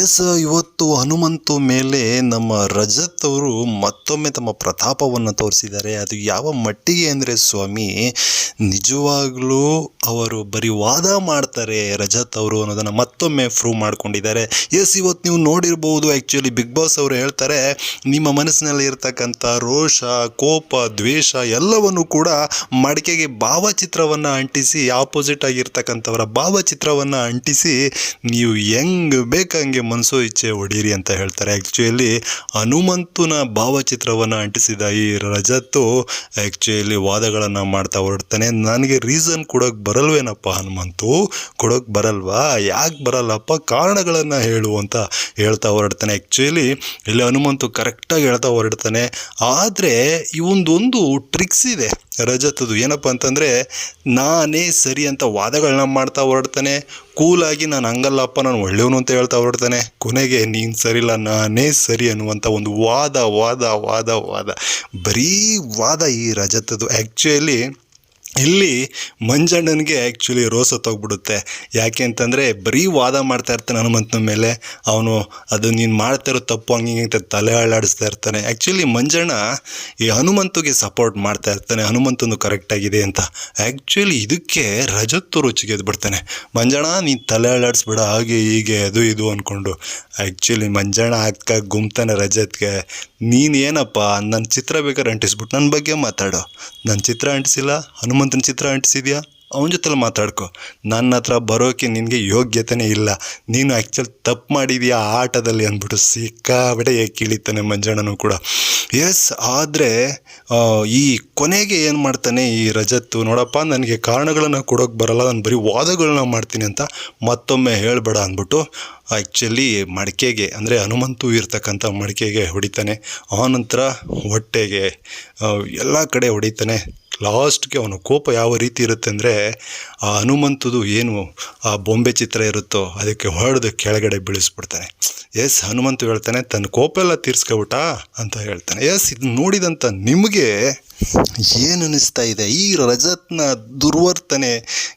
S, ಇವತ್ತು ಹನುಮಂತು ಮೇಲೆ ನಮ್ಮ ರಜತ್ ಅವರು ಮತ್ತೊಮ್ಮೆ ತಮ್ಮ ಪ್ರತಾಪವನ್ನು ತೋರಿಸಿದ್ದಾರೆ. ಅದು ಯಾವ ಮಟ್ಟಿಗೆ ಅಂದರೆ ಸ್ವಾಮಿ, ನಿಜವಾಗ್ಲೂ ಅವರು ಬರೀ ವಾದ ಮಾಡ್ತಾರೆ ರಜತ್ ಅವರು ಅನ್ನೋದನ್ನು ಮತ್ತೊಮ್ಮೆ ಪ್ರೂವ್ ಮಾಡ್ಕೊಂಡಿದ್ದಾರೆ. ಎಸ್, ಇವತ್ತು ನೀವು ನೋಡಿರ್ಬೋದು ಆ್ಯಕ್ಚುಲಿ ಬಿಗ್ ಬಾಸ್ ಅವರು ಹೇಳ್ತಾರೆ, ನಿಮ್ಮ ಮನಸ್ಸಿನಲ್ಲಿ ಇರ್ತಕ್ಕಂಥ ರೋಷ, ಕೋಪ, ದ್ವೇಷ ಎಲ್ಲವನ್ನು ಕೂಡ ಮಡಿಕೆಗೆ ಭಾವಚಿತ್ರವನ್ನು ಅಂಟಿಸಿ ಆಪೋಸಿಟ್ ಆಗಿರ್ತಕ್ಕಂಥವರ ಭಾವಚಿತ್ರವನ್ನು ಅಂಟಿಸಿ, ನೀವು ಹೆಂಗೆ ಬೇಕಂಗೆ ಮನಸೋ ಇಚ್ಛೆ ಹೊಡೀರಿ ಅಂತ ಹೇಳ್ತಾರೆ. ಆ್ಯಕ್ಚುಲಿ ಹನುಮಂತನ ಭಾವಚಿತ್ರವನ್ನು ಅಂಟಿಸಿದ ಈ ರಜತ್ತು ಆ್ಯಕ್ಚುಲಿ ವಾದಗಳನ್ನು ಮಾಡ್ತಾ ಹೊರಡ್ತಾನೆ. ನನಗೆ ರೀಸನ್ ಕೊಡೋಕೆ ಬರಲ್ವೇನಪ್ಪ ಹನುಮಂತು? ಕೊಡೋಕೆ ಬರಲ್ವಾ? ಯಾಕೆ ಬರಲ್ಲಪ್ಪ? ಕಾರಣಗಳನ್ನು ಹೇಳು ಅಂತ ಹೇಳ್ತಾ ಹೊರಡ್ತಾನೆ. ಆ್ಯಕ್ಚುಲಿ ಇಲ್ಲಿ ಹನುಮಂತು ಕರೆಕ್ಟಾಗಿ ಹೇಳ್ತಾ ಹೊರಡ್ತಾನೆ. ಆದರೆ ಇವೊಂದೊಂದು ಟ್ರಿಕ್ಸ್ ಇದೆ. ರಜತದು ಏನಪ್ಪ ಅಂತಂದರೆ, ನಾನೇ ಸರಿ ಅಂತ ವಾದಗಳನ್ನ ಮಾಡ್ತಾ ಹೊರಡ್ತಾನೆ. ಕೂಲಾಗಿ ನಾನು ಹಂಗಲ್ಲಪ್ಪ, ನಾನು ಒಳ್ಳೆಯವನು ಅಂತ ಹೇಳ್ತಾ ಹೊರಡ್ತಾನೆ. ಕೊನೆಗೆ ನೀನು ಸರಿಲ್ಲ, ನಾನೇ ಸರಿ ಅನ್ನುವಂಥ ಒಂದು ವಾದ ವಾದ ವಾದ ವಾದ. ಬರೀ ವಾದ ಈ ರಜತದು ಆ್ಯಕ್ಚುಲಿ ಇಲ್ಲಿ ಮಂಜಣ್ಣನಿಗೆ ಆ್ಯಕ್ಚುಲಿ ರೋಸ ಹೊತ್ತೋಗ್ಬಿಡುತ್ತೆ ಯಾಕೆ ಅಂತಂದರೆ ಬರೀ ವಾದ ಮಾಡ್ತಾ ಇರ್ತಾನೆ ಹನುಮಂತನ ಮೇಲೆ. ಅವನು ಅದು ನೀನು ಮಾಡ್ತಾ ಇರೋ ತಪ್ಪು ಹಂಗೆ ಹಿಂಗೆ ಅಂತ ತಲೆ ಅಳ್ಳಾಡಿಸ್ತಾ ಇರ್ತಾನೆ. ಆ್ಯಕ್ಚುಲಿ ಮಂಜಣ್ಣ ಈ ಹನುಮಂತಗೆ ಸಪೋರ್ಟ್ ಮಾಡ್ತಾ ಇರ್ತಾನೆ. ಹನುಮಂತನು ಕರೆಕ್ಟಾಗಿದೆ ಅಂತ. ಆ್ಯಕ್ಚುಲಿ ಇದಕ್ಕೆ ರಜತ್ತು ರುಚಿಗೆ ಬಿಡ್ತಾನೆ. ಮಂಜಣ್ಣ, ನೀನು ತಲೆ ಅಳ್ಳಾಡಿಸ್ಬೇಡ ಹಾಗೆ ಹೀಗೆ, ಅದು ಇದು ಅಂದ್ಕೊಂಡು ಆ್ಯಕ್ಚುಲಿ ಮಂಜಣ್ಣ ಅಕ್ಕ ಗುಮ್ತಾನೆ ರಜತ್ಗೆ. ಏನಪ್ಪ ನನ್ನ ಚಿತ್ರ ಬೇಕಾದ್ರೆ ಅಂಟಿಸ್ಬಿಟ್ಟು ನನ್ನ ಬಗ್ಗೆ ಮಾತಾಡು. ನನ್ನ ಚಿತ್ರ ಅಂಟಿಸಿಲ್ಲ ಹನುಮಂತನ ಚಿತ್ರ ಅಂಟಿಸಿದ್ಯಾ? ಅವನ ಜೊತೆಲಿ ಮಾತಾಡ್ಕೊ. ನನ್ನ ಹತ್ರ ಬರೋಕ್ಕೆ ನಿನಗೆ ಯೋಗ್ಯತೆನೇ ಇಲ್ಲ. ನೀನು ಆ್ಯಕ್ಚುಲ್ ತಪ್ಪು ಮಾಡಿದೀಯಾ ಆಟದಲ್ಲಿ ಅಂದ್ಬಿಟ್ಟು ಸಿಕ್ಕಾಬಿಟ್ಟೆ ಕೀಳಿತಾನೆ ಮಂಜಣ್ಣನೂ ಕೂಡ. ಎಸ್ ಆದರೆ ಈ ಕೊನೆಗೆ ಏನು ಮಾಡ್ತಾನೆ ಈ ರಜತ್ತು? ನೋಡಪ್ಪ, ನನಗೆ ಕಾರಣಗಳನ್ನು ಕೊಡೋಕೆ ಬರಲ್ಲ. ನಾನು ಬರೀ ವಾದಗಳನ್ನ ಮಾಡ್ತೀನಿ ಅಂತ ಮತ್ತೊಮ್ಮೆ ಹೇಳಬೇಡ ಅಂದ್ಬಿಟ್ಟು ಆ್ಯಕ್ಚುಲಿ ಮಡಿಕೆಗೆ, ಅಂದರೆ ಹನುಮಂತು ಇರ್ತಕ್ಕಂಥ ಮಡಿಕೆಗೆ ಹೊಡಿತಾನೆ. ಆನಂತರ ಹೊಟ್ಟೆಗೆ ಎಲ್ಲ ಕಡೆ ಹೊಡಿತಾನೆ. ಲಾಸ್ಟ್ಗೆ ಅವನ ಕೋಪ ಯಾವ ರೀತಿ ಇರುತ್ತೆ ಅಂದರೆ, ಆ ಹನುಮಂತದು ಏನು, ಆ ಬೊಂಬೆ ಚಿತ್ರ ಇರುತ್ತೋ, ಅದಕ್ಕೆ ಹೊಡೆದು ಕೆಳಗಡೆ ಬೀಳಿಸ್ಬಿಡ್ತಾನೆ. ಎಸ್ ಹನುಮಂತು ಹೇಳ್ತಾನೆ, ತನ್ನ ಕೋಪ ಎಲ್ಲ ತೀರ್ಸ್ಕೊಬಿಟ್ಟ ಅಂತ ಹೇಳ್ತಾನೆ. ಎಸ್ ಇದು ನೋಡಿದಂಥ ನಿಮಗೆ ಏನು ಅನ್ನಿಸ್ತಾ ಇದೆ? ಈ ರಜತ್ನ ದುರ್ವರ್ತನೆ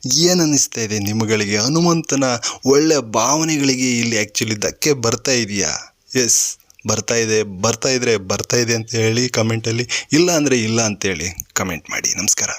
ಏನು ಅನ್ನಿಸ್ತಾ ಇದೆ ನಿಮಗಳಿಗೆ? ಹನುಮಂತನ ಒಳ್ಳೆಯ ಭಾವನೆಗಳಿಗೆ ಇಲ್ಲಿ ಆ್ಯಕ್ಚುಲಿ ಧಕ್ಕೆ ಬರ್ತಾ ಇದೆಯಾ? ಎಸ್ ಬರ್ತಾ ಇದೆ, ಬರ್ತಾ ಇದ್ರೆ ಬರ್ತಾ ಇದೆ ಅಂತ ಹೇಳಿ ಕಮೆಂಟಲ್ಲಿ ಇಲ್ಲ ಅಂದರೆ ಇಲ್ಲ ಅಂತೇಳಿ ಕಮೆಂಟ್ ಮಾಡಿ. ನಮಸ್ಕಾರ.